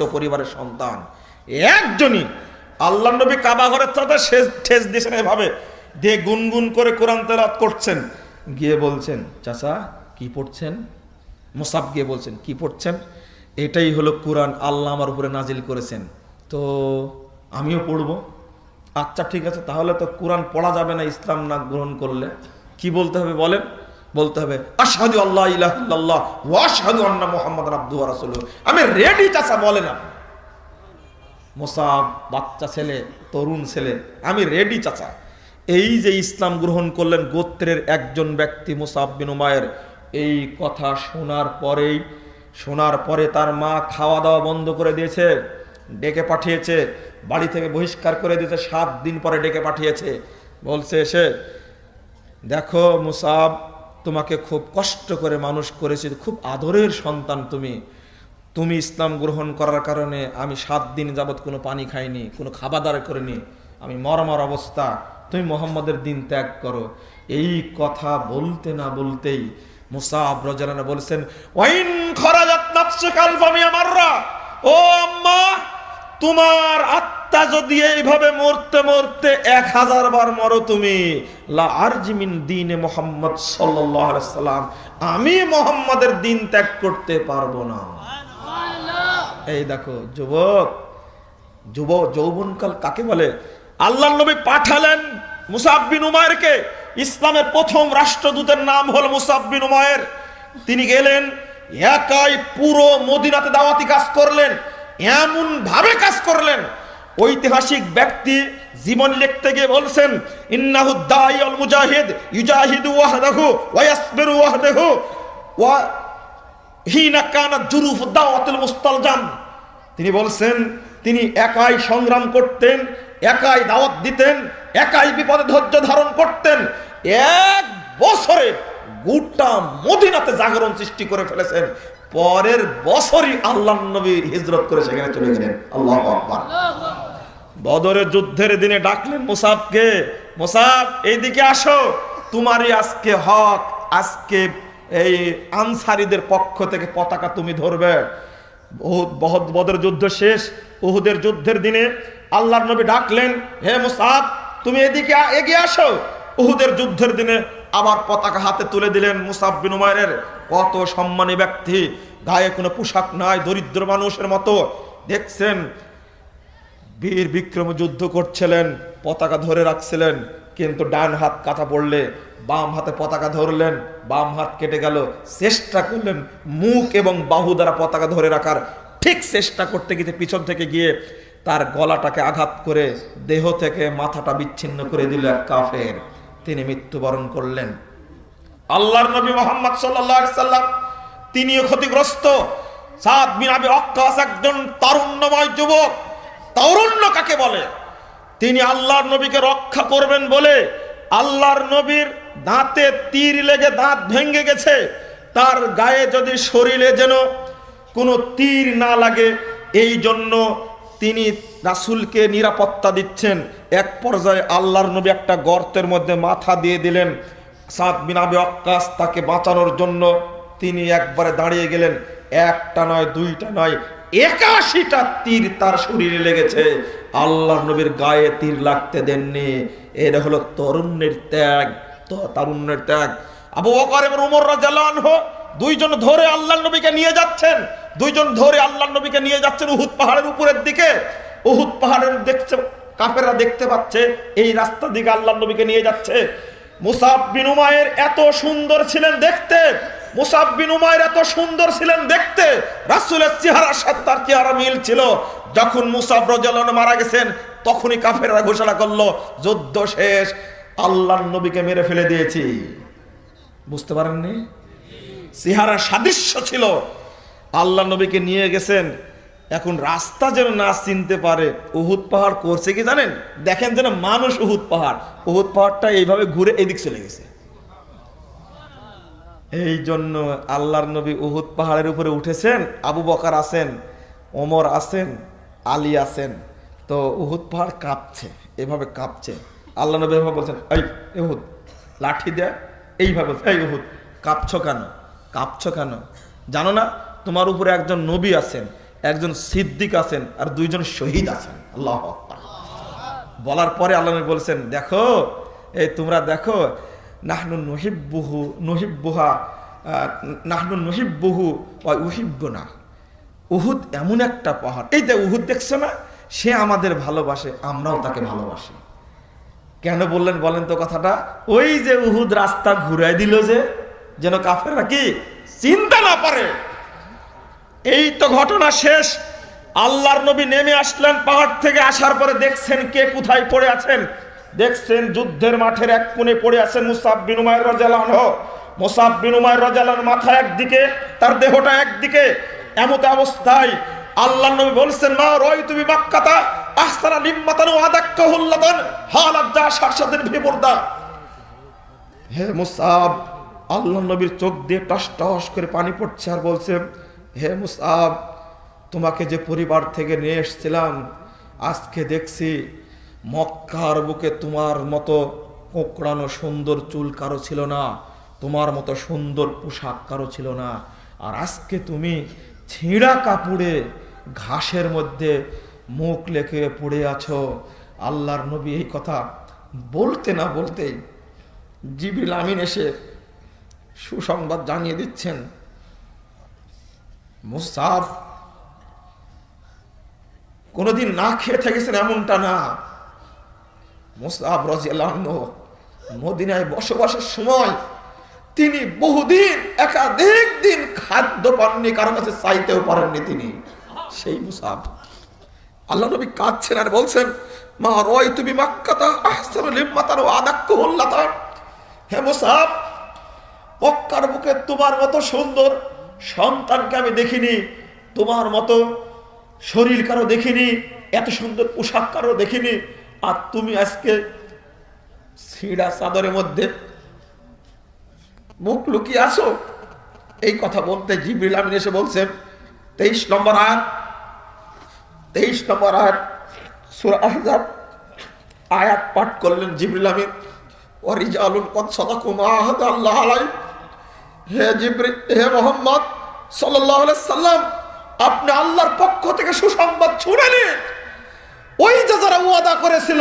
পরিবারের সন্তান। একজনই। আল্লাহ নবী কাবা ঘরের সাথে ঠেস দিয়েছেন এভাবে। দিয়ে গুনগুন করে কোরআন তেলাত করছেন। গিয়ে বলছেন, চাচা, কি পড়ছেন? মোসাব গিয়ে বলছেন, কি পড়ছেন? এটাই হলো কোরআন। আল্লাহ আমার উপরে নাজিল করেছেন। তো আমিও পড়ব। আচ্ছা ঠিক আছে, তাহলে তো কোরআন পড়া যাবে না, ইসলাম না গ্রহণ করলে। কি বলতে হবে বলেন? বলতে হবে, আশহাদু আল্লাহ ইলাহা ইল্লাল্লাহ ওয়া আশহাদু আন্না মুহাম্মাদান আমি রেডি চাচা বলে না মোসাব, বাচ্চা ছেলে, তরুণ ছেলে, আমি রেডি চাচা। এই যে ইসলাম গ্রহণ করলেন গোত্রের একজন ব্যক্তি মুসাব বিন উমায়ের এই কথা শোনার পরেই, শোনার পরে তার মা খাওয়া দাওয়া বন্ধ করে দিয়েছে, ডেকে পাঠিয়েছে, বাড়ি থেকে বহিষ্কার করে দিয়েছে, সাত দিন পরে ডেকে পাঠিয়েছে। বলছে এসে, দেখো মুসাব তোমাকে খুব কষ্ট করে মানুষ করেছি, খুব আদরের সন্তান তুমি। তুমি ইসলাম গ্রহণ করার কারণে আমি সাত দিন যাবৎ কোনো পানি খাইনি, কোনো খাবার দাবার করিনি। আমি মরমর অবস্থা। তুমি মোহাম্মদের দিন ত্যাগ করো। এই কথা বলতে না বলতেই রজানা বলছেন, ওয়াইন খরাজাত নাফসুকা আলফামিয়া মাররা। ও আম্মা, তোমার যদি এইভাবে মরতে মরতে এক হাজার বার মরো তুমি লা আরজিমিন দিনে মোহাম্মদ সাল্লাল্লাহু সাল্লাম আমি মোহাম্মদের দিন ত্যাগ করতে পারব না। এই দেখো যুবক যুব যৌবনকাল কাকে বলে? আল্লাহ নবী পাঠালেন মুসাববিন উমায়েরকে ইসলামের প্রথম রাষ্ট্রদূতের নাম হল মুসাববিন উমায়ের তিনি গেলেন একাই পুরো মদিনাতে দাওয়াতি কাজ করলেন এমন ভাবে কাজ করলেন ঐতিহাসিক ব্যক্তি জীবন লিখতে গিয়ে বলছেন মুজাহিদ হিনা কানা দাওয়াতুল তিনি বলছেন, তিনি একাই সংগ্রাম করতেন, একাই দাওয়াত দিতেন, একাই বিপদে ধৈর্য ধারণ করতেন। এক বছরে গোটা মদিনাতে জাগরণ সৃষ্টি করে ফেলেছেন। পরের বছরই আল্লাহ নবী হিজরত করে সেখানে চলে গেলেন। আল্লাহ আকবার। বদরের যুদ্ধের দিনে ডাকলেন মুসাবকে, মুসাব, এইদিকে আসো। তোমারই আজকে হক, আজকে এই আনসারিদের পক্ষ থেকে পতাকা তুমি ধরবে। বদর যুদ্ধ শেষ। উহুদের যুদ্ধের দিনে আল্লাহর নবী ডাকলেন, হে মুসাব, তুমি এদিকে এগিয়ে আসো। উহুদের যুদ্ধের দিনে আবার পতাকা হাতে তুলে দিলেন মুসাব বিন উমায়ের কত সম্মানী ব্যক্তি, গায়ে কোনো পোশাক নাই, দরিদ্র মানুষের মতো। দেখছেন বীর বিক্রম যুদ্ধ করছিলেন, পতাকা ধরে রাখছিলেন, কিন্তু ডান হাত কাটা পড়লে বাম হাতে পতাকা ধরলেন, বাম হাত কেটে গেল। চেষ্টা করলেন মুখ এবং বাহু দ্বারা পতাকা ধরে রাখার। ঠিক চেষ্টা করতে গিয়ে পিছন থেকে গিয়ে তার গলাটাকে আঘাত করে দেহ থেকে মাথাটা বিচ্ছিন্ন করে দিল এক কাফের। তিনি মৃত্যুবরণ করলেন। আল্লাহর নবী মোহাম্মদ সাল্লাম তিনিও ক্ষতিগ্রস্ত। সাদ বিন আবি ওয়াক্কাস একজন তারুণ্যময় যুবক। তারুণ্য কাকে বলে? তিনি আল্লাহর নবীকে রক্ষা করবেন বলে আল্লাহর নবীর দাঁতে তীর লেগে দাঁত ভেঙে গেছে। তার গায়ে যদি শরীরে যেন কোনো তীর না লাগে, এই জন্য তিনি রাসুলকে নিরাপত্তা দিচ্ছেন। এক পর্যায়ে আল্লাহর নবী একটা গর্তের মধ্যে মাথা দিয়ে দিলেন। সাত বিন আবি ওয়াক্কাস তাকে বাঁচানোর জন্য তিনি একবারে দাঁড়িয়ে গেলেন। একটা নয়, দুইটা নয় একাশিটা তীর তার শরীরে লেগেছে। আল্লাহ নবীর গায়ে তীর লাগতে দেননি। এটা হলো তরুণের ত্যাগ তারুণ্যের ত্যাগ। আবু বকর এবং উমর রাদিয়াল্লাহু আনহু দুইজন ধরে আল্লাহ নবীকে নিয়ে যাচ্ছেন। দুইজন ধরে আল্লাহ নবীকে নিয়ে যাচ্ছেন উহুদ পাহাড়ের উপরের দিকে। উহুদ পাহাড়ের দেখছে, কাফেররা দেখতে পাচ্ছে, এই রাস্তা দিকে আল্লাহ নবীকে নিয়ে যাচ্ছে। মুসাব বিন উমায়ের এত সুন্দর ছিলেন দেখতে। মুসাব বিন উমায়ের এত সুন্দর ছিলেন দেখতে। রাসূলের চেহারার সাথে তার চেহারা মিল ছিল। যখন মুসাব রাদিয়াল্লাহু মারা গেছেন, তখনই কাফেররা ঘোষণা করল, যুদ্ধ শেষ, আল্লাহর নবীকে মেরে ফেলে দিয়েছি। বুঝতে পারেননি? চেহারা সাদৃশ্য ছিল। আল্লাহ নবীকে নিয়ে গেছেন। এখন রাস্তা যেন না চিনতে পারে, উহুদ পাহাড় করছে কি জানেন? দেখেন যেন মানুষ উহুদ পাহাড়। উহুদ পাহাড়টা এইভাবে ঘুরে এদিক চলে গেছে। এই জন্য আল্লাহর নবী উহুদ পাহাড়ের উপরে উঠেছেন, আবু বকার আছেন, ওমর আছেন, আলী আছেন। তো উহুদ পাহাড় কাঁপছে, এভাবে কাঁপছে। আল্লাহ নবী এভাবে বলছেন, এই উহুদ, লাঠি দেয় এইভাবে এই উহুদ, কাঁপছ কেন? কাঁপছ কেন? জানো না, তোমার উপরে একজন নবী আছেন, একজন সিদ্দিক আছেন, আর দুইজন শহীদ আছেন। আল্লাহ বলার পরে আল্লাহ নবী বলছেন, দেখো, এই তোমরা দেখো নাহনু নহিব্বুহু, নহিব্বুহা নাহনু নহিব্বুহু ওয়া উহিব্বুনা। উহুদ এমন একটা পাহাড়। এই যে উহুদ দেখছ না, সে আমাদের ভালোবাসে, আমরাও তাকে ভালোবাসি। কেন বললেন বলেন তো কথাটা? ওই যে উহুদ রাস্তা ঘুরাই দিল যে, যেন কাফেররা কি? চিন্তা না পারে এই তো ঘটনা শেষ। আল্লাহর নবী নেমে আসলেন পাহাড় থেকে, আসার পরে দেখছেন কে কোথায় পড়ে আছেন। দেখছেন যুদ্ধের মাঠের এক কোণে পড়ে আছেন মুসাব বিনুমায়ের রাজালান মোসাব বিনুমায়ের রাজালান মাথা একদিকে, তার দেহটা একদিকে। এমত অবস্থায় আল্লাহ নবী বলছেন, মা রয় তুমি বাক্কাতা আহসানা নিম্মাতান আদাক্কা হুল্লাতান হালাজ্জা সারসাদের ভিবরদা হে মুসাব, আল্লাহ নবীর চোখ দিয়ে টস টস করে পানি পড়ছে আর বলছে, হে মুসাব, তোমাকে যে পরিবার থেকে নিয়ে এসছিলাম, আজকে দেখছি মক্কার বুকে তোমার মতো কোকড়ানো সুন্দর চুল কারও ছিল না, তোমার মতো সুন্দর পোশাক কারও ছিল না। আর আজকে তুমি ছিঁড়া কাপড়ে ঘাসের মধ্যে মুখ লেখে পড়ে আছো। আল্লাহর নবী এই কথা বলতে না বলতেই জিবিল আমিন এসে সুসংবাদ জানিয়ে দিচ্ছেন। মুসাফ কোনোদিন না খেয়ে থেকেছেন এমনটা না। মুসাফ রাজিয়াল্লাহ মদিনায় বসবাসের সময় তিনি বহুদিন একাধিক দিন খাদ্য পাননি, কারও কাছে চাইতেও পারেননি তিনি। সেই মুসাফ আল্লাহ নবী কাঁদছেন আর বলছেন, মা রয় তুমি মাক্কাতা আহসানু লিম্মাতান ও আদাক্কু হুল্লাতান হে মুসাফ মক্কার বুকে তোমার মতো সুন্দর সন্তানকে আমি দেখিনি, তোমার মতো শরীর কারও দেখিনি, এত সুন্দর পোশাক কারও দেখিনি আর তুমি আজকে ছিঁড়া চাদরের মধ্যে মুখ লুকিয়ে আসো এই কথা বলতে জিবরিল আমিন এসে বলছেন তেইশ নম্বর আয়াত, তেইশ নম্বর আয়াত, সূরা আয়াত পাঠ করলেন জিবরিল আমিন। আল্লাহ হে হে মোহাম্মদ আপনি আল্লাহর পক্ষ থেকে সুসংবাদ শুনেনি ওই যে যারা ওয়াদা করেছিল,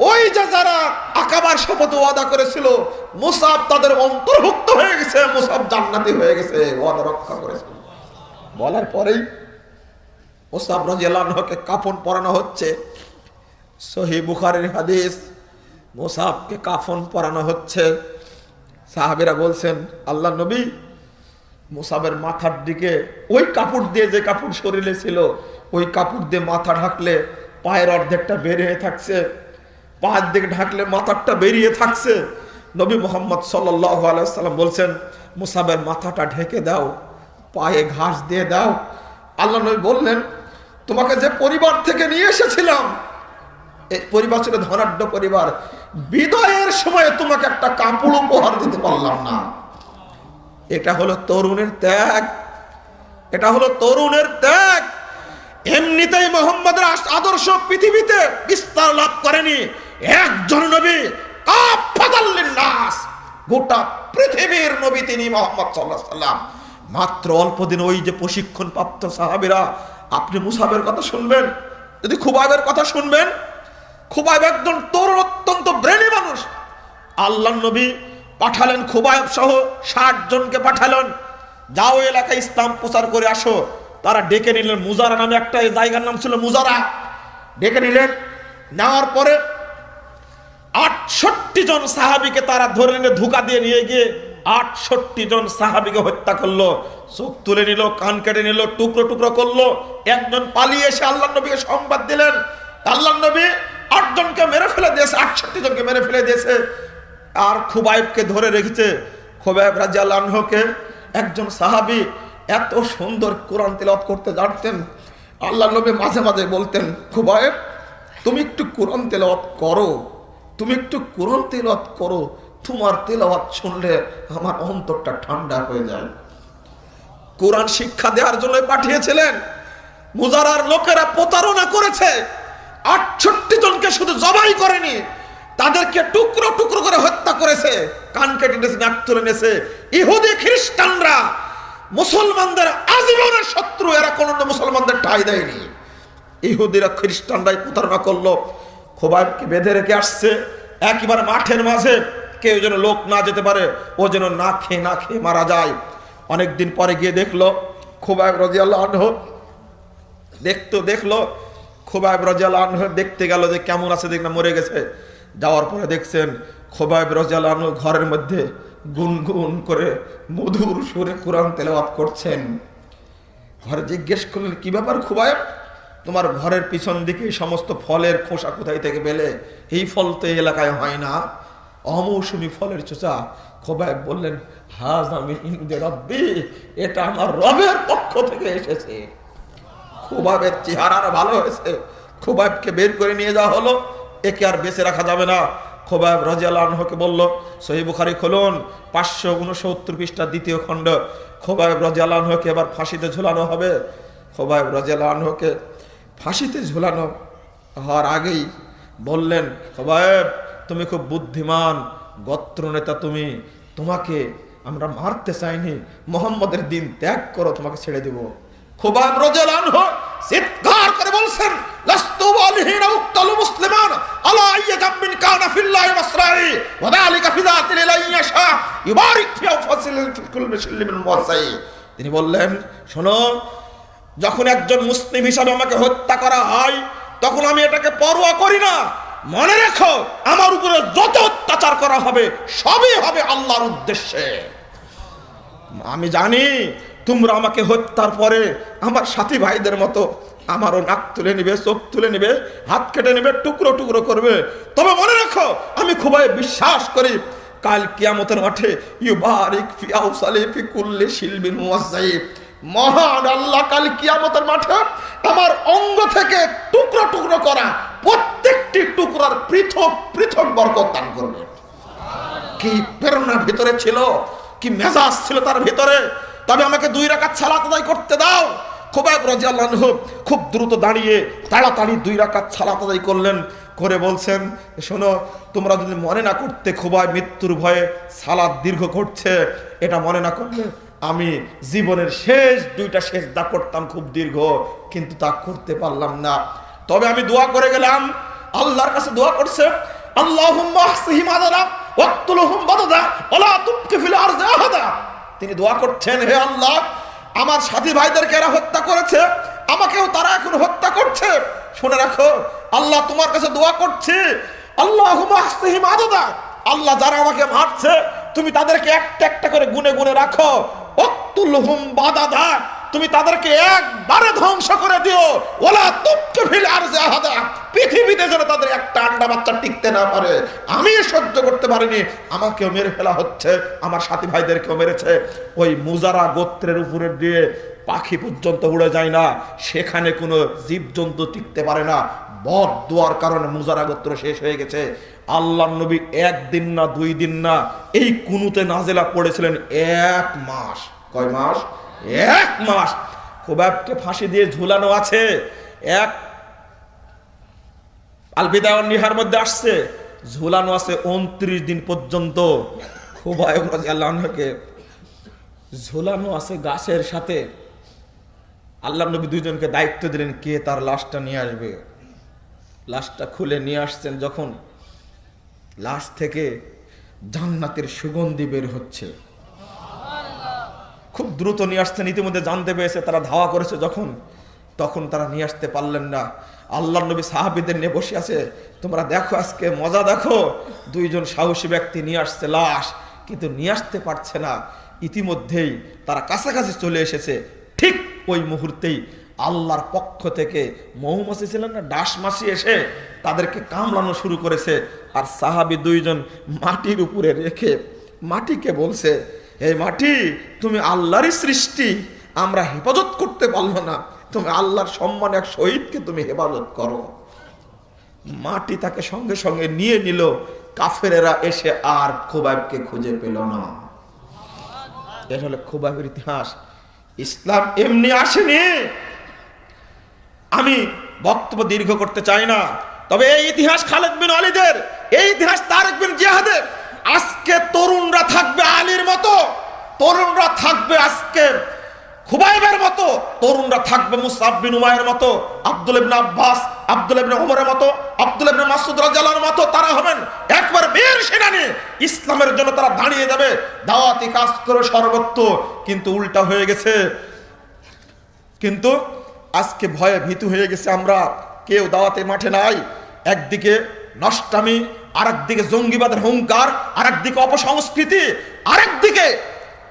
ওই যে যারা আকাবার শপথ ওয়াদা করেছিল, মুসাব তাদের অন্তর্ভুক্ত হয়ে গেছে, মুসাব জান্নাতি হয়ে গেছে, ওয়াদা রক্ষা করেছে। বলার পরেই মুসাব রাজিয়াল্লাহকে কাফন পরানো হচ্ছে। সহি বুখারের হাদিস, মুসাবকে কাফন পরানো হচ্ছে। সাহাবিরা বলছেন আল্লাহ নবী মুসাবের মাথার দিকে, ওই কাপড় দিয়ে যে কাপড় শরীরে ছিল, ওই কাপড় দিয়ে মাথা ঢাকলে পায়ের অর্ধেকটা বেরিয়ে থাকছে পায়ের দিকে ঢাকলে মাথারটা বেরিয়ে থাকছে। নবী মোহাম্মদ সাল্লাম বলছেন, মুসাবের মাথাটা ঢেকে দাও, পায়ে ঘাস দিয়ে দাও। আল্লাহ নবী বললেন, তোমাকে যে পরিবার থেকে নিয়ে এসেছিলাম এই পরিবার ছিল ধনাঢ্য পরিবার, বিদায়ের সময় তোমাকে একটা কাপড় উপহার দিতে পারলাম না। এটা হলো তরুণের ত্যাগ, এটা হলো তরুণের ত্যাগ। এমনিতেই মোহাম্মদের আদর্শ পৃথিবীতে বিস্তার লাভ করেনি। একজন নবী গোটা পৃথিবীর নবী তিনি মোহাম্মদ সাল্লাহ সাল্লাম মাত্র অল্প দিন ওই যে প্রশিক্ষণ প্রাপ্ত সাহাবিরা, আপনি মুসাবের কথা শুনবেন, যদি খুবাইবের কথা শুনবেন, খুবাইব একজন তরুণ, অত্যন্ত ব্রেনি মানুষ। আল্লাহ নবী পাঠালেন খুবাইব সহ ষাট জনকে পাঠালেন। যাও এলাকায় ইসলাম প্রচার করে আসো। তারা ডেকে নিলেন মুজারা নামে একটা জায়গার নাম ছিল মুজারা। ডেকে নিলেন, নেওয়ার পরে আটষট্টি জন সাহাবিকে তারা ধরে নিয়ে ধোকা দিয়ে নিয়ে গিয়ে আটষট্টি জন সাহাবিকে হত্যা করল। চোখ তুলে নিল, কান কেটে নিল, টুকরো টুকরো করল। একজন পালিয়ে এসে আল্লাহ নবীকে সংবাদ দিলেন। আল্লাহ নবী আটজনকে মেরে ফেলে দিয়েছে, আটষট্টি জনকে মেরে ফেলে দিয়েছে। আর খুবাইবকে ধরে রেখেছে। খুবাইব রাজা আল্লাহকে একজন সাহাবি এত সুন্দর কোরআন তেলাওয়াত করতে জানতেন। আল্লাহ নবী মাঝে মাঝে বলতেন খুবাইব তুমি একটু কোরআন তেলাওয়াত করো। তুমি একটু কোরআন তেলাওয়াত করো। তোমার তেলাওয়াত শুনলে আমার অন্তরটা ঠান্ডা হয়ে যায়। কোরআন শিক্ষা দেওয়ার জন্য পাঠিয়েছিলেন। মুজারার লোকেরা প্রতারণা করেছে। আটষট্টি জনকে শুধু জবাই করেনি, তাদেরকে টুকরো টুকরো করে হত্যা করেছে। কান কেটে নিয়েছে নাক তুলে নিয়েছে। ইহুদি খ্রিস্টানরা মুসলমানদের আজীবনের শত্রু, এরা কোনোদিন মুসলমানদের ঠাই দেয়নি। ইহুদিরা খ্রিস্টানরাই প্রতারণা করল খোবাইবকে বেঁধে রেখে আসছে। একেবারে মাঠের মাঝে কেউ যেন লোক না যেতে পারে, ও যেন না খেয়ে না খেয়ে মারা যায়। অনেকদিন পরে গিয়ে দেখল খোবাইব রাজিয়াল্লাহ আনহু দেখতো, দেখল খোবাইব রাজিয়াল আনহু দেখতে গেল যে কেমন আছে দেখ না মরে গেছে। যাওয়ার পরে দেখছেন খোবাইব রাজিয়াল আনহু ঘরের মধ্যে গুনগুন করে মধুর সুরে কোরআন তেলাওয়াত করছেন। ঘরে জিজ্ঞেস করলেন, কি ব্যাপার খোবাইব? তোমার ঘরের পিছন দিকে সমস্ত ফলের খোসা কোথায় থেকে পেলে? এই ফল তো এই এলাকায় হয় না। অমৌসুমি ফলের চোচা। খোবাইব বললেন, হাজ আমি ইন্দে রব্বি, এটা আমার রবের পক্ষ থেকে এসেছে। খুবাবের চেহারা ভালো হয়েছে। খুবাবকে বের করে নিয়ে যাওয়া হলো। একে আর বেঁচে রাখা যাবে না। খোবাব রাজিয়ালকে বলল সহি বুখারি খুলুন, পাঁচশো উনসত্তর পৃষ্ঠা দ্বিতীয় খণ্ড। খোবাব রাজিয়ালকে এবার ফাঁসিতে ঝুলানো হবে। খোবাব রাজিয়ালকে ফাঁসিতে ঝুলানো হওয়ার আগেই বললেন, খোবাব, তুমি খুব বুদ্ধিমান, গোত্র নেতা তুমি। তোমাকে আমরা মারতে চাইনি। মোহাম্মদের দিন ত্যাগ করো, তোমাকে ছেড়ে দেবো। খুবাব রাদিয়াল্লাহু চিৎকার করে বলছেন তিনি বললেন, শোনো, যখন একজন মুসলিম হিসাবে আমাকে হত্যা করা হয়, তখন আমি এটাকে পরোয়া করি না। মনে রেখো, আমার উপরে যত অত্যাচার করা হবে, সবই হবে আল্লাহর উদ্দেশ্যে। আমি জানি তোমরা আমাকে হত্যার পরে আমার সাথী ভাইদের মতো আমারও নাক তুলে নিবে, চোখ তুলে নিবে, হাত কেটে নেবে, টুকরো টুকরো করবে। তবে মনে রাখো, আমি খুবই বিশ্বাস করি, কাল কিয়ামতের মাঠে ইউবারিক ফি আউসালি ফি কুল্লি শিলবিন মুয়াজ্জাইব মহান আল্লাহ, কাল কিয়ামতের মাঠে আমার অঙ্গ থেকে টুকরো টুকরো করা প্রত্যেকটি টুকরার পৃথক পৃথক বরকত দান করবে। কি প্রেরণা ভিতরে ছিল, কি মেজাজ ছিল তার ভিতরে? তবে আমাকে দুই রাকাত সালাত আদায় করতে দাও। খোবাইব রাজিয়াল্লাহু খুব দ্রুত দাঁড়িয়ে তাড়াতাড়ি দুই রাকাত সালাত আদায় করলেন। করে বলছেন শোনো, তোমরা যদি মনে না করতে খোবাই মৃত্যুর ভয়ে সালাদ দীর্ঘ করছে, এটা মনে না করলে আমি জীবনের শেষ দুইটা শেষ দা করতাম খুব দীর্ঘ, কিন্তু তা করতে পারলাম না। তবে আমি দোয়া করে গেলাম, আল্লাহর কাছে দোয়া করছে আহাদা। তিনি দোয়া করছেন, হে আল্লাহ আমার সাথী ভাইদেরকে এরা হত্যা করেছে, আমাকেও তারা এখন হত্যা করছে। শুনে রাখো, আল্লাহ তোমার কাছে দোয়া করছি। আল্লাহ আল্লাহ যারা আমাকে মারছে, তুমি তাদেরকে একটা একটা করে গুনে গুনে রাখো। ওয়াক্তুলহুম বাদাদা। তুমি তাদেরকে একবারে ধ্বংস করে দিও। ওলা তুপকে ফিল আর জাহাদা পৃথিবীতে যেন তাদের একটা আন্ডা বাচ্চা টিকতে না পারে। আমি সহ্য করতে পারিনি। আমাকেও মেরে ফেলা হচ্ছে। আমার সাথী ভাইদেরকেও মেরেছে। ওই মুজারা গোত্রের উপরে দিয়ে পাখি পর্যন্ত উড়ে যায় না। সেখানে কোনো জীবজন্তু টিকতে পারে না। বদ দোয়ার কারণে মুজারা গোত্র শেষ হয়ে গেছে। আল্লাহ নবী একদিন না, দুই দিন না এই কুনুতে নাজেলা পড়েছিলেন এক মাস। কয় মাস? এক মাস। খোবাবকে ফাঁসি দিয়ে ঝুলানো আছে। এক আলবিদা নিহার মধ্যে আসছে। ঝুলানো আছে উনত্রিশ দিন পর্যন্ত। রাজিয়াল্লাহকে ঝুলানো আছে গাছের সাথে। আল্লাহ নবী দুইজনকে দায়িত্ব দিলেন, কে তার লাশটা নিয়ে আসবে? লাশটা খুলে নিয়ে আসছেন যখন। লাশ থেকে জান্নাতের সুগন্ধি বের হচ্ছে। খুব দ্রুত নিয়ে আসছেন ইতিমধ্যে জানতে পেরেছে, তারা ধাওয়া করেছে যখন। তখন তারা নিয়ে আসতে পারলেন না। আল্লাহ নবী সাহাবিদের নিয়ে বসে আছে, তোমরা দেখো আজকে, মজা দেখো। দুইজন সাহসী ব্যক্তি নিয়ে আসছে, লাশ, কিন্তু নিয়ে আসতে পারছে না। ইতিমধ্যেই তারা কাছাকাছি চলে এসেছে। ঠিক ওই মুহূর্তেই আল্লাহর পক্ষ থেকে মৌমাছি ছিলেন না ডাস মাসি এসে তাদেরকে কামড়ানো শুরু করেছে। আর সাহাবি দুইজন মাটির উপরে রেখে মাটিকে বলছে এই মাটি তুমি আল্লাহরই সৃষ্টি, আমরা হেফাজত করতে পারল না। তুমি আল্লাহর সম্মান এক শহীদকে তুমি হেফাজত করো। মাটি তাকে সঙ্গে সঙ্গে নিয়ে নিল, কাফেরেরা এসে আর খোবাইবকে খুঁজে পেল না। এটা হলো খোবাইবের ইতিহাস। ইসলাম এমনি আসেনি। আমি বক্তব্য দীর্ঘ করতে চাই না। তবে এই ইতিহাস খালেদ বিন আলীদের এই ইতিহাস তারেক বিন জিহাদের আজকে তরুণরা থাকবে আলীর মতো, তরুণরা থাকবে আজকে খুবাইবের মতো, তরুণরা থাকবে মুসাব বিন উমায়ের মতো, আব্দুল ইবনে আব্বাস, আব্দুল ইবনে ওমরের মতো, আব্দুল ইবনে মাসুদ রাদিয়াল্লাহুর মতো তারা হবেন। একবার বীর সেনানী, ইসলামের জন্য তারা দাঁড়িয়ে যাবে, দাওয়াতি কাজ করে সর্বত্র। কিন্তু উল্টা হয়ে গেছে। কিন্তু আজকে ভয়ে ভীতু হয়ে গেছে আমরা, কেউ দাওয়াতে মাঠে নাই, একদিকে নষ্টামি আরেকদিকে জঙ্গিবাদের হুঙ্কার, আরেকদিকে অপসংস্কৃতি, আরেকদিকে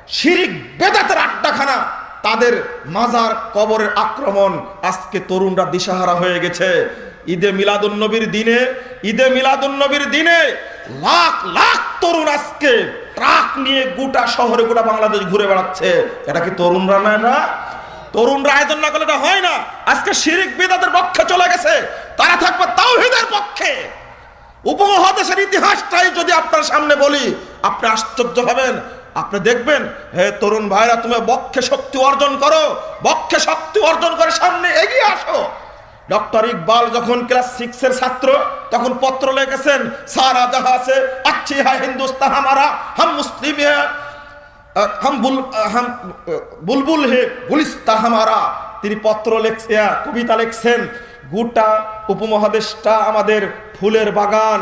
শিরিক বেদাতের আড্ডাখানা। তাদের মাজার কবরের আক্রমণ আজকে তরুণরা দিশাহারা হয়ে গেছে। ঈদে মিলাদুন্নবীর দিনে, ঈদে মিলাদুন্নবীর দিনে লাখ লাখ তরুণ আজকে ট্রাক নিয়ে গোটা শহরে, গোটা বাংলাদেশ ঘুরে বেড়াচ্ছে। এটা কি তরুণরা নয় না? তরুণরা আয়োজন না করলে এটা হয় না। আজকে শিরিক বেদাতের পক্ষে চলে গেছে। তারা থাকবে তাওহীদের পক্ষে। উপমহাদেশের ইতিহাসটাই যদি আপনার সামনে বলি, আপনি আশ্চর্য হবেন। আপনি দেখবেন, হে তরুণ ভাইরা, তুমি বক্ষে শক্তি অর্জন করো, বক্ষে শক্তি অর্জন করে সামনে এগিয়ে আসো। ডক্টর ইকবাল যখন ক্লাস সিক্স এর ছাত্র, তখন পত্র লিখেছেন, সারা জাহা সে আচ্ছি হ্যাঁ হিন্দুস্তান হামারা, হাম মুসলিম হাম বুল হাম বুলবুল হে, গুলিস্তা হামারা। তিনি পত্র লেখছে, কবিতা লিখছেন, গোটা উপমহাদেশটা আমাদের ফুলের বাগান,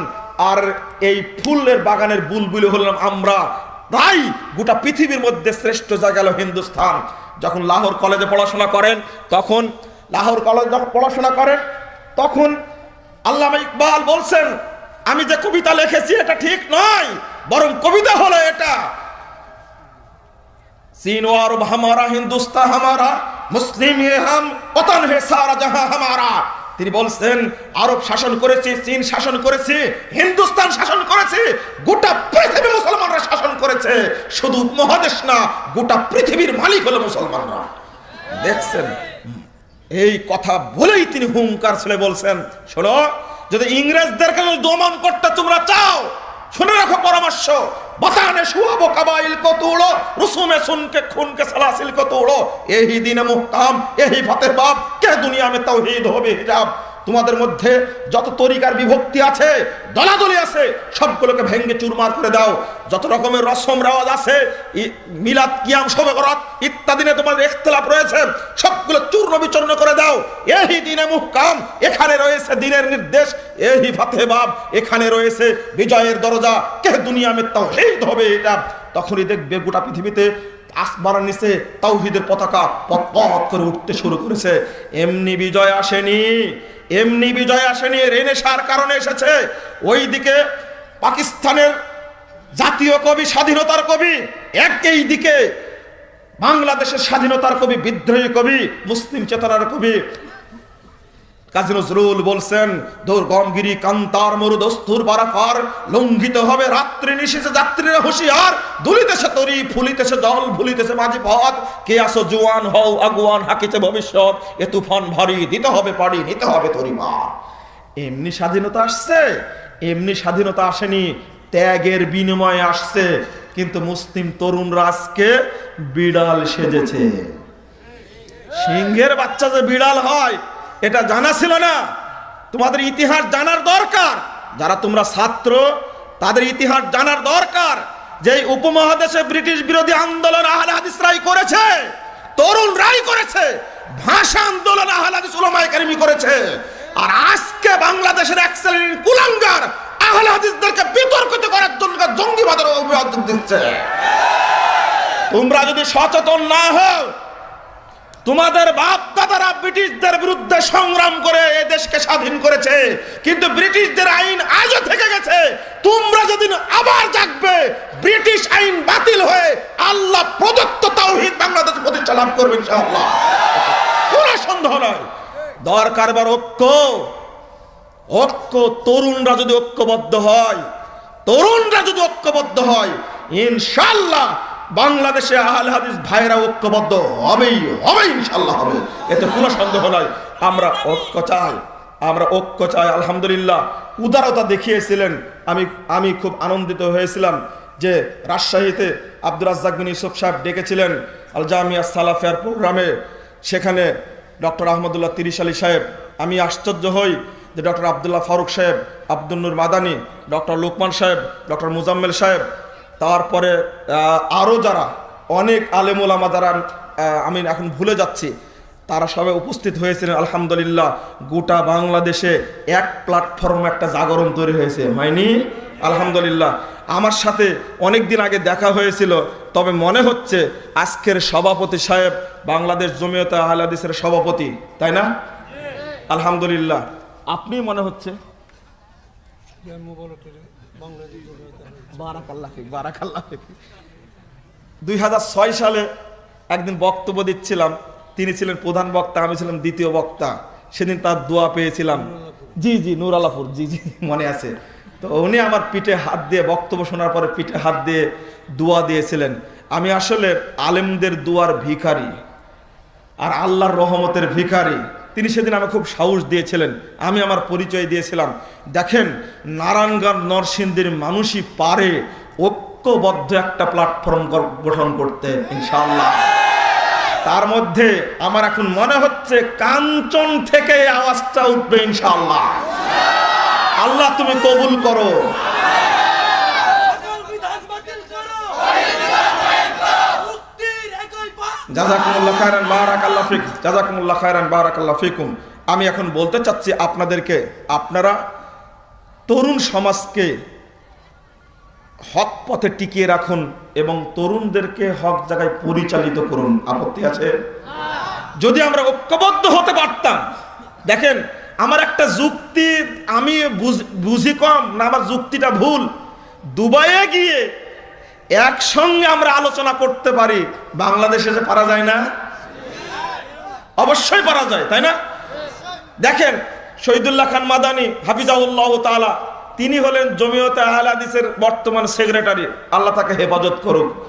আর এই ফুলের বাগানের বুলবুলি হলাম আমরা। তাই গোটা পৃথিবীর মধ্যে শ্রেষ্ঠ জায়গা হলো হিন্দুস্থান। যখন লাহোর কলেজে পড়াশোনা করেন, তখন লাহোর কলেজে যখন পড়াশোনা করেন, তখন আল্লাহ ইকবাল বলছেন, আমি যে কবিতা লিখেছি, এটা ঠিক নয়, বরং কবিতা হলো এটা। হিন্দুস্তা হামারা হামারা, মুসলিম হে হাম পতন হে সারা জাহা হামারা। তিনি বলছেন, আরব শাসন করেছে, চীন শাসন করেছে, হিন্দুস্তান শাসন করেছে, গোটা পৃথিবী মুসলমানরা শাসন করেছে। শুধু মহাদেশ না, গোটা পৃথিবীর মালিক হলো মুসলমানরা। দেখছেন, এই কথা বলেই তিনি হুঙ্কার ছেলে বলছেন। শোনো, যদি ইংরেজদেরকে দমন করতে তোমরা চাও শুনে রাখো পরামর্শ। বাতানে শুয়াবো কাবাইল কত উড়ো রুসুমে সুনকে, খুনকে সালাসিল কত উড়ো এই দিনে মুক্তাম এই ফতেহ বাপ, কে দুনিয়া মে তাওহীদ হবে হিজাব? তোমাদের মধ্যে যত তরিকার বিভক্তি আছে, দলাদলি আছে, সবগুলোকে ভেঙ্গে চুরমার করে দাও। যত রকমের রসম রেওয়াজ আছে মিলাদ, কিয়াম শবে বরাত ইত্যাদি তোমাদের ইখতিলাফ রয়েছে, সবগুলো চূর্ণ বিচূর্ণ করে দাও। এই দিনে মুহকাম, এখানে রয়েছে দিনের নির্দেশ এই ফাতে বাব, এখানে রয়েছে বিজয়ের দরজা কে দুনিয়া মে তাওহীদ হবে এটা। তখনই দেখবে গোটা পৃথিবীতে আসমানের নিচে তাওহিদের পতাকা পথ করে উঠতে শুরু করেছে। এমনি বিজয় আসেনি এমনি বিজয় আসেনি রেনেসার কারণে এসেছে। ওই দিকে পাকিস্তানের জাতীয় কবি, স্বাধীনতার কবি, একই দিকে বাংলাদেশের স্বাধীনতার কবি, বিদ্রোহী কবি, মুসলিম চেতনার কবি কাজী নজরুল বলছেন, দুর্গমগিরি কান্তার মরু দস্তুর বারাফার লঙ্ঘিত হবে রাত্রি নিশিসে যাত্রীরা হুঁশিয়ার। দুলিতেছে তরি, ফুলিতেছে জল, ভুলিতেছে মাঝি পথ। কে আসো জুয়ান হও, আগুয়ান হাকিছে ভবিষ্যৎ। এ তুফান ভারী, দিতে হবে পারি নিতে হবে তরি মার এমনি স্বাধীনতা আসছে, এমনি স্বাধীনতা আসেনি, ত্যাগের বিনিময়ে আসছে। কিন্তু মুসলিম তরুণ রাজকে বিড়াল সেজেছে। সিংহের বাচ্চা যে বিড়াল হয় এটা জানা ছিল না। তোমাদের ইতিহাস জানার দরকার। যারা তোমরা ছাত্র, তাদের ইতিহাস জানার দরকার যে উপমহাদেশে ব্রিটিশ বিরোধী আন্দোলন আহলে হাদিসরাই করেছে, তরুণ রাই করেছে, ভাষা আন্দোলন আহলে হাদিস উলামায়ে করেছে। আর আজকে বাংলাদেশের এক্সেলেন্ট কুলাঙ্গার আহলে হাদিসদেরকে বিতর্কিত করার জন্য জঙ্গিবাদের অভিযোগ দিচ্ছে। তোমরা যদি সচেতন না হও তোমাদের বাপ দাদারা ব্রিটিশদের বিরুদ্ধে সংগ্রাম করে এ দেশকে স্বাধীন করেছে। কিন্তু ব্রিটিশদের আইন আজও থেকে গেছে। তোমরা যেদিন আবার জাগবে, ব্রিটিশ আইন বাতিল হয়ে আল্লাহ প্রদত্ত তাওহীদ বাংলাদেশ প্রতিষ্ঠা লাভ করবে ইনশাআল্লাহ। কোনো সন্দেহ নয় দরকার এবার ঐক্য। ঐক্য তরুণরা যদি ঐক্যবদ্ধ হয়, তরুণরা যদি ঐক্যবদ্ধ হয় ইনশাল্লাহ বাংলাদেশে আহলে হাদিস ভাইরা ঐক্যবদ্ধ হবেই হবে ইনশাল্লাহ হবে। এতে কোনো সন্দেহ নয় আমরা ঐক্য চাই, আমরা ঐক্য চাই, আলহামদুলিল্লাহ। উদারতা দেখিয়েছিলেন। আমি আমি খুব আনন্দিত হয়েছিলাম যে রাজশাহীতে আব্দুর রাজ্জাক বিন ইউসুফ সাহেব ডেকেছিলেন আল জামিয়া সালাফিয়ার প্রোগ্রামে। সেখানে ডক্টর আহমদুল্লাহ তিরিশ আলী সাহেব। আমি আশ্চর্য হই যে doctor Abdullah Farooq sahab, Abdul Noor Madani, doctor Lokman sahab, doctor Muzammel সাহেব তারপরে আরও যারা, অনেক আলেমুলামা যারা আমি এখন ভুলে যাচ্ছি, তারা সবাই উপস্থিত হয়েছিলেন, আলহামদুলিল্লাহ, গোটা বাংলাদেশে এক প্ল্যাটফর্ম একটা জাগরণ তৈরি হয়েছে। হয়নি আলহামদুলিল্লাহ। আমার সাথে অনেক দিন আগে দেখা হয়েছিল, তবে মনে হচ্ছে আজকের সভাপতি সাহেব বাংলাদেশ জমিয়ত আহলাদিসের সভাপতি, তাই না? আলহামদুলিল্লাহ। আপনি মনে হচ্ছে বারাকাল্লাহ ফিক, বারাকাল্লাহ ফিক। দুই হাজার ছয় সালে একদিন বক্তব্য দিচ্ছিলাম, তিনি ছিলেন প্রধান বক্তা, আমি ছিলাম দ্বিতীয় বক্তা। সেদিন তার দোয়া পেয়েছিলাম। জি জি, নূর আলাপুর জি জি, মনে আছে। তো উনি আমার পিঠে হাত দিয়ে, বক্তব্য শোনার পরে পিঠে হাত দিয়ে দোয়া দিয়েছিলেন। আমি আসলে আলেমদের দুয়ার ভিখারি, আর আল্লাহর রহমতের ভিখারি। তিনি সেদিন আমাকে খুব সাহস দিয়েছিলেন। আমি আমার পরিচয় দিয়েছিলাম। দেখেন, নারায়ণগঞ্জ নরসিংদীর মানুষই পারে ঐক্যবদ্ধ একটা প্ল্যাটফর্ম গঠন করতে ইনশাল্লাহ তার মধ্যে আমার এখন মনে হচ্ছে কাঞ্চন থেকে আওয়াজটা উঠবে ইনশাল্লাহ আল্লাহ তুমি কবুল করো সকল বিধান বাতিল করো মুক্তির একই পথ জাজাকুমুল্লাহ খায়রান, বারাকাল্লাহ ফিক। জাজাকুমুল্লাহ খায়রান, বারাকাল্লাহ ফিকুম। আমি এখন বলতে চাচ্ছি আপনাদেরকে, আপনারা তরুণ সমাজকে হক পথে টিকিয়ে রাখুন এবং তরুণদেরকে হক জায়গায় পরিচালিত করুন। আপত্তি আছে? যদি আমরা ঐক্যবদ্ধ হতে পারতাম, দেখেন, আমার একটা যুক্তি, আমি বুঝ- বুঝি কম না, আমার যুক্তিটা ভুল। দুবাইয়ে গিয়ে একসঙ্গে আমরা আলোচনা করতে পারি, বাংলাদেশে যে পারা যায় না? অবশ্যই পারা যায়, তাই না? দেখেন, শহীদুল্লাহ খান মাদানি হাফিজাউল্লাহ তাআলা, তিনি হলেন জমিয়তে আহলাদিসের বর্তমান সেক্রেটারি। আল্লাহ তাকে হেফাজত করুক।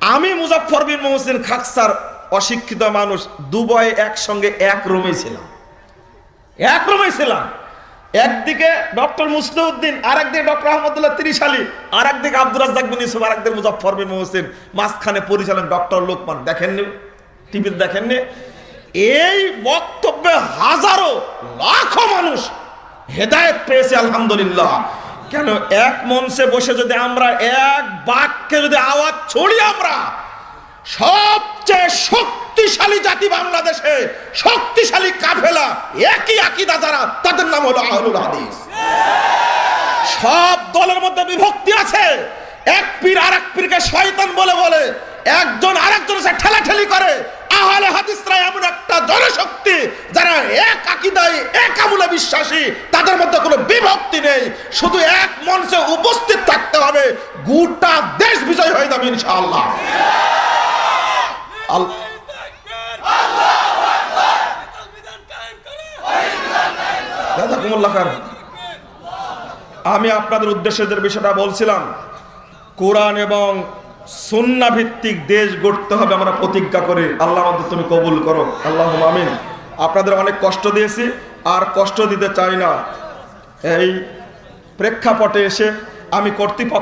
আমি মুজাফর বিন মোহসিন খাকসার অশিক্ষিত মানুষ দুবাই একসঙ্গে এক রুমে ছিলাম। এক রুমে ছিলাম। একদিকে ডক্টর মুসলিউদ্দিন আর একদিকে ডক্টর আহমদুল্লাহ তিরিশ আলী আর একদিকে আব্দুল রাজ্জাক বিন ইউসুফ আর একদিকে মুজাফর বিন মোহসিন। মাঝখানে পরিচালন ডক্টর লোকমান দেখেননি? টিভিতে দেখেননি? এই বক্তব্যে হাজারো লাখো মানুষ হেদায়েত পেয়েছে, আলহামদুলিল্লাহ। কেন এক মঞ্চে বসে যদি আমরা এক বাক্যে যদি আওয়াজ ছড়ি আমরা সবচেয়ে শক্তিশালী জাতি বাংলাদেশে, শক্তিশালী কাফেলা, একই আকিদা যারা, তাদের নাম হলো আহলুল হাদিস। সব দলের মধ্যে বিভক্তি আছে। এক পীর আর এক পীরকে শয়তান বলে বলে, একজন আরেকজনের সাথে ঠেলাঠেলি করে। আহলে হাদিসরা এমন একটা জনশক্তি যারা এক আকিদায়, এক আমলে বিশ্বাসী, তাদের মধ্যে কোনো বিভক্তি নেই। শুধু এক মঞ্চে উপস্থিত থাকতে হবে। গোটা দেশ বিজয় হয়ে যাবে ইনশাআল্লাহ। আমি আপনাদের উদ্দেশ্যে যে বিষয়টা বলছিলাম, কোরআন এবং সুন্না ভিত্তিক দেশ গড়তে হবে আমরা প্রতিজ্ঞা করি। আল্লাহ আমাদের তুমি কবুল করো। আল্লাহ আমিন। আপনাদের অনেক কষ্ট দিয়েছি, আর কষ্ট দিতে চাই না। এই প্রেক্ষাপটে এসে আমি কর্তৃপক্ষ